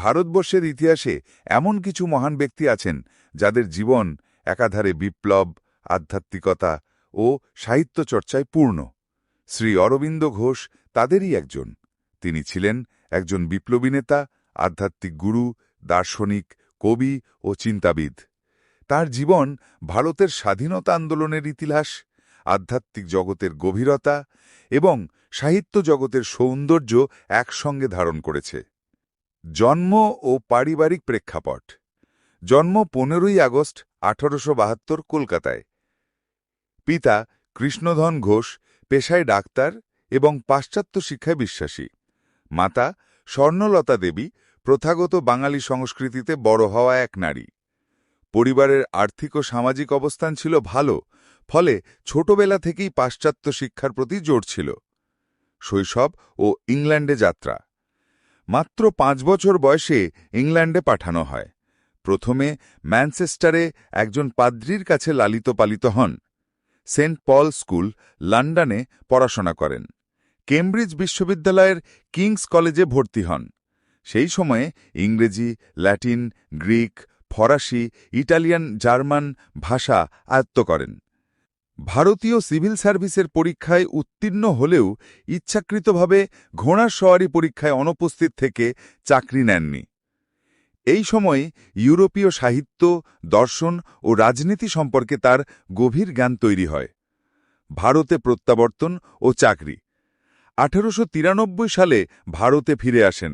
ভারতবর্ষের ইতিহাসে এমন কিছু মহান ব্যক্তি আছেন যাদের জীবন একাধারে বিপ্লব, আধ্যাত্মিকতা ও সাহিত্য চর্চায় পূর্ণ। শ্রী অরবিন্দ ঘোষ তাদেরই একজন। তিনি ছিলেন একজন বিপ্লবী নেতা, আধ্যাত্মিক গুরু, দার্শনিক, কবি ও চিন্তাবিদ। তার জীবন ভারতের স্বাধীনতা আন্দোলনের ইতিহাস, আধ্যাত্মিক জগতের গভীরতা এবং সাহিত্য জগতের সৌন্দর্য একসঙ্গে ধারণ করেছে। জন্ম ও পারিবারিক প্রেক্ষাপট। জন্ম পনেরোই আগস্ট, আঠারোশো বাহাত্তর, কলকাতায়। পিতা কৃষ্ণধন ঘোষ, পেশায় ডাক্তার এবং পাশ্চাত্য শিক্ষায় বিশ্বাসী। মাতা স্বর্ণলতা দেবী, প্রথাগত বাঙালি সংস্কৃতিতে বড় হওয়া এক নারী। পরিবারের আর্থিক ও সামাজিক অবস্থান ছিল ভালো, ফলে ছোটবেলা থেকেই পাশ্চাত্য শিক্ষার প্রতি জোর ছিল। শৈশব ও ইংল্যান্ডে যাত্রা। মাত্র পাঁচ বছর বয়সে ইংল্যান্ডে পাঠানো হয়। প্রথমে ম্যানচেস্টারে একজন পাদ্রির কাছে লালিত পালিত হন। সেন্ট পল স্কুল, লন্ডনে পড়াশোনা করেন। কেমব্রিজ বিশ্ববিদ্যালয়ের কিংস কলেজে ভর্তি হন। সেই সময়ে ইংরেজি, ল্যাটিন, গ্রিক, ফরাসি, ইটালিয়ান, জার্মান ভাষা আয়ত্ত করেন। ভারতীয় সিভিল সার্ভিসের পরীক্ষায় উত্তীর্ণ হলেও ইচ্ছাকৃতভাবে ঘোড়ার সওয়ারি পরীক্ষায় অনুপস্থিত থেকে চাকরি নেননি। এই সময়ে ইউরোপীয় সাহিত্য, দর্শন ও রাজনীতি সম্পর্কে তার গভীর জ্ঞান তৈরি হয়। ভারতে প্রত্যাবর্তন ও চাকরি। আঠারোশ তিরানব্বই সালে ভারতে ফিরে আসেন।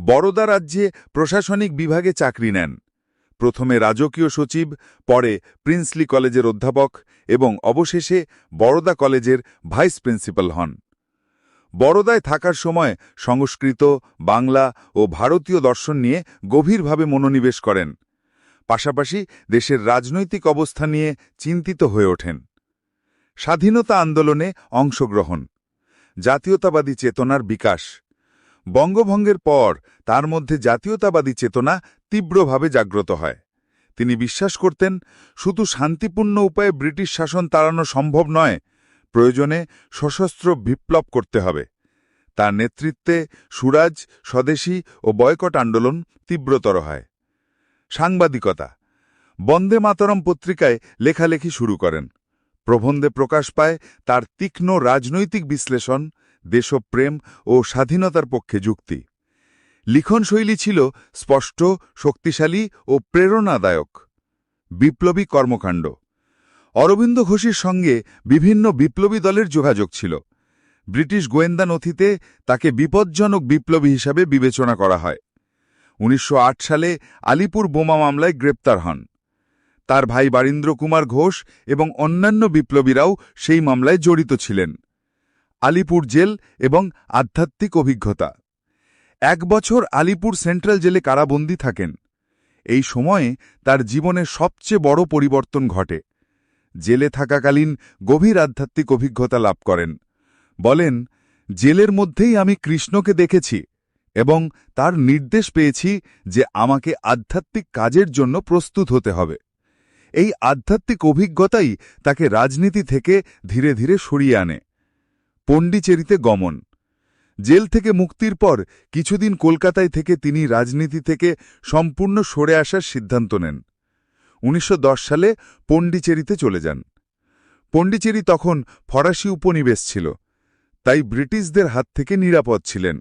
বরোদা রাজ্যে প্রশাসনিক বিভাগে চাকরি নেন। প্রথমে রাজকীয় সচিব, পরে প্রিন্সলি কলেজের অধ্যাপক এবং অবশেষে বরোদা কলেজের ভাইস প্রিন্সিপাল হন। বরোদায় থাকার সময় সংস্কৃত, বাংলা ও ভারতীয় দর্শন নিয়ে গভীরভাবে মনোনিবেশ করেন। পাশাপাশি দেশের রাজনৈতিক অবস্থা নিয়ে চিন্তিত হয়ে ওঠেন। স্বাধীনতা আন্দোলনে অংশগ্রহণ, জাতীয়তাবাদী চেতনার বিকাশ। বঙ্গভঙ্গের পর তার মধ্যে জাতীয়তাবাদী চেতনা তীব্রভাবে জাগ্রত হয়। তিনি বিশ্বাস করতেন, শুধু শান্তিপূর্ণ উপায়ে ব্রিটিশ শাসন তাড়ানো সম্ভব নয়, প্রয়োজনে সশস্ত্র বিপ্লব করতে হবে। তার নেতৃত্বে সুরাজ, স্বদেশী ও বয়কট আন্দোলন তীব্রতর হয়। সাংবাদিকতা। বন্দে মাতরম পত্রিকায় লেখালেখি শুরু করেন। প্রবন্ধে প্রকাশ পায়, তার তীক্ষ্ণ রাজনৈতিক বিশ্লেষণ, দেশপ্রেম ও স্বাধীনতার পক্ষে যুক্তি। লিখনশৈলী ছিল স্পষ্ট, শক্তিশালী ও প্রেরণাদায়ক। বিপ্লবী কর্মকাণ্ড। অরবিন্দ ঘোষের সঙ্গে বিভিন্ন বিপ্লবী দলের যোগাযোগ ছিল। ব্রিটিশ গোয়েন্দা নথিতে তাকে বিপজ্জনক বিপ্লবী হিসাবে বিবেচনা করা হয়। উনিশশো আট সালে আলিপুর বোমা মামলায় গ্রেপ্তার হন। তার ভাই বারীন্দ্র কুমার ঘোষ এবং অন্যান্য বিপ্লবীরাও সেই মামলায় জড়িত ছিলেন। আলিপুর জেল এবং আধ্যাত্মিক অভিজ্ঞতা। এক বছর আলিপুর সেন্ট্রাল জেলে কারাবন্দী থাকেন। এই সময়ে তার জীবনের সবচেয়ে বড় পরিবর্তন ঘটে। জেলে থাকাকালীন গভীর আধ্যাত্মিক অভিজ্ঞতা লাভ করেন। বলেন, জেলের মধ্যেই আমি কৃষ্ণকে দেখেছি এবং তার নির্দেশ পেয়েছি যে আমাকে আধ্যাত্মিক কাজের জন্য প্রস্তুত হতে হবে। এই আধ্যাত্মিক অভিজ্ঞতাই তাকে রাজনীতি থেকে ধীরে ধীরে সরিয়ে আনে। পণ্ডিচেরিতে গমন। জেল থেকে মুক্তির পর কিছুদিন কলকাতায় থেকে তিনি রাজনীতি থেকে সম্পূর্ণ সরে আসার সিদ্ধান্ত নেন। উনিশশো দশ সালে পণ্ডিচেরিতে চলে যান। পণ্ডিচেরি তখন ফরাসি উপনিবেশ ছিল, তাই ব্রিটিশদের হাত থেকে নিরাপদ ছিলেন।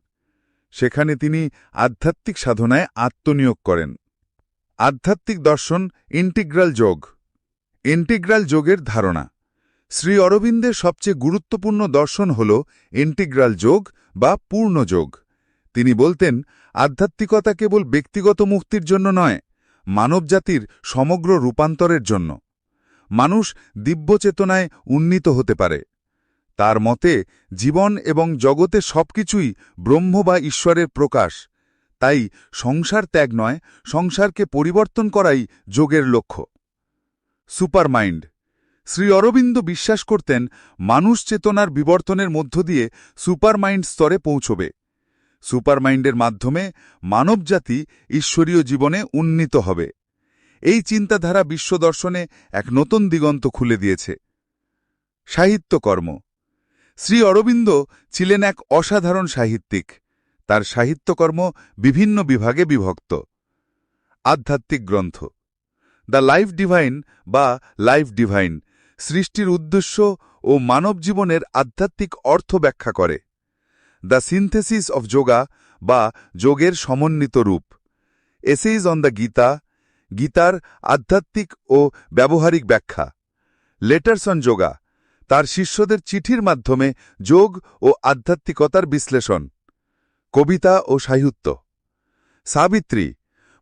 সেখানে তিনি আধ্যাত্মিক সাধনায় আত্মনিয়োগ করেন। আধ্যাত্মিক দর্শন ইন্টিগ্রাল যোগ। ইন্টিগ্রাল যোগের ধারণা। শ্রী অরবিন্দের সবচেয়ে গুরুত্বপূর্ণ দর্শন হল ইন্টিগ্রাল যোগ বা পূর্ণ যোগ। তিনি বলতেন, আধ্যাত্মিকতা কেবল ব্যক্তিগত মুক্তির জন্য নয়, মানবজাতির সমগ্র রূপান্তরের জন্য। মানুষ দিব্য চেতনায় উন্নীত হতে পারে। তার মতে, জীবন এবং জগতে সবকিছুই ব্রহ্ম বা ঈশ্বরের প্রকাশ। তাই সংসার ত্যাগ নয়, সংসারকে পরিবর্তন করাই যোগের লক্ষ্য। সুপারমাইন্ড শ্রী অরবিন্দ বিশ্বাস করতেন, মানুষ চেতনার বিবর্তনের মধ্য দিয়ে সুপারমাইন্ড স্তরে পৌঁছবে। সুপারমাইন্ডের মাধ্যমে মানবজাতি ঈশ্বরীয় জীবনে উন্নীত হবে। এই চিন্তাধারা বিশ্বদর্শনে এক নতুন দিগন্ত খুলে দিয়েছে। সাহিত্যকর্ম। শ্রী অরবিন্দ ছিলেন এক অসাধারণ সাহিত্যিক। তার সাহিত্যকর্ম বিভিন্ন বিভাগে বিভক্ত। আধ্যাত্মিক গ্রন্থ। দ্য লাইফ ডিভাইন বা লাইফ ডিভাইন সৃষ্টির উদ্দেশ্য ও মানব জীবনের আধ্যাত্মিক অর্থ ব্যাখ্যা করে। দ্য সিনথেসিস অফ যোগা বা যোগের সমন্বিত রূপ। এসেইজ অন দ্য গীতা, গীতার আধ্যাত্মিক ও ব্যবহারিক ব্যাখ্যা। লেটার্স অন যোগা, তার শিষ্যদের চিঠির মাধ্যমে যোগ ও আধ্যাত্মিকতার বিশ্লেষণ। কবিতা ও সাহিত্য। সাবিত্রী,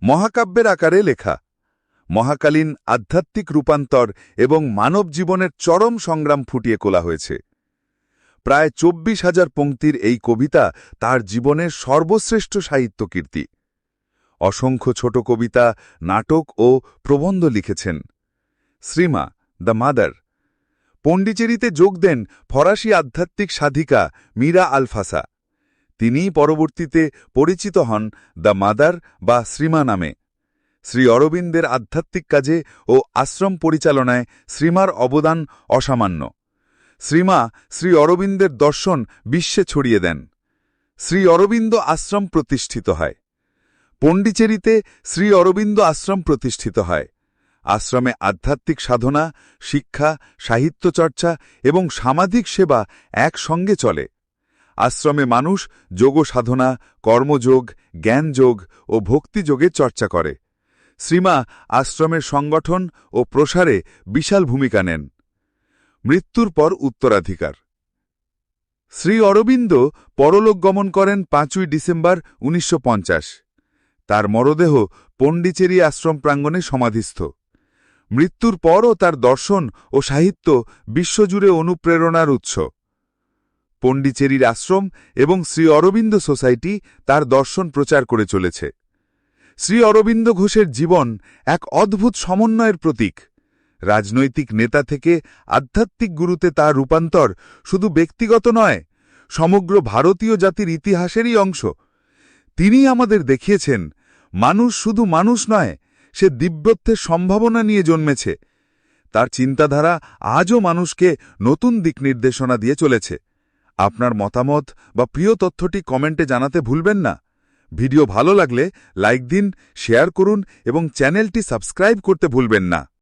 মহাকাব্যের আকারে লেখা। মহাকালীন আধ্যাত্মিক রূপান্তর এবং মানব জীবনের চরম সংগ্রাম ফুটিয়ে তোলা হয়েছে। প্রায় চব্বিশ হাজার পঙ্ক্তির এই কবিতা তার জীবনের সর্বশ্রেষ্ঠ সাহিত্য কীর্তি। অসংখ্য ছোট কবিতা, নাটক ও প্রবন্ধ লিখেছেন। Srima, the mother. পণ্ডিচেরিতে যোগ দেন ফরাসি আধ্যাত্মিক সাধিকা মীরা আলফাসা। তিনিই পরবর্তীতে পরিচিত হন দ্য মাদার বা শ্রীমা নামে। শ্রী অরবিন্দের আধ্যাত্মিক কাজে ও আশ্রম পরিচালনায় শ্রীমার অবদান অসামান্য। শ্রীমা শ্রী অরবিন্দের দর্শন বিশ্বে ছড়িয়ে দেন। শ্রী অরবিন্দ আশ্রম প্রতিষ্ঠিত হয়। পণ্ডিচেরিতে শ্রী অরবিন্দ আশ্রম প্রতিষ্ঠিত হয়। আশ্রমে আধ্যাত্মিক সাধনা, শিক্ষা, সাহিত্য চর্চা এবং সামাজিক সেবা একসঙ্গে চলে। আশ্রমে মানুষ যোগ সাধনা কর্মযোগ, জ্ঞানযোগ ও ভক্তিযোগের চর্চা করে। শ্রীমা আশ্রমের সংগঠন ও প্রসারে বিশাল ভূমিকা নেন। মৃত্যুর পর উত্তরাধিকার। শ্রী অরবিন্দ পরলোক গমন করেন পাঁচই ডিসেম্বর উনিশশো পঞ্চাশ। তার মরদেহ পণ্ডিচেরি আশ্রম প্রাঙ্গণে সমাধিস্থ। মৃত্যুর পরও তার দর্শন ও সাহিত্য বিশ্বজুড়ে অনুপ্রেরণার উৎস। পণ্ডিচেরির আশ্রম এবং শ্রী অরবিন্দ সোসাইটি তার দর্শন প্রচার করে চলেছে। শ্রী অরবিন্দ ঘোষের জীবন এক অদ্ভুত সমন্বয়ের প্রতীক। রাজনৈতিক নেতা থেকে আধ্যাত্মিক গুরুতে তার রূপান্তর শুধু ব্যক্তিগত নয়, সমগ্র ভারতীয় জাতির ইতিহাসেরই অংশ। তিনি আমাদের দেখিয়েছেন, মানুষ শুধু মানুষ নয়, সে দিব্যত্বের সম্ভাবনা নিয়ে জন্মেছে। তার চিন্তাধারা আজও মানুষকে নতুন দিক নির্দেশনা দিয়ে চলেছে। আপনার মতামত বা প্রিয় তথ্যটি কমেন্টে জানাতে ভুলবেন না। ভিডিও ভালো লাগলে লাইক দিন শেয়ার করুন এবং চ্যানেলটি সাবস্ক্রাইব করতে ভুলবেন না।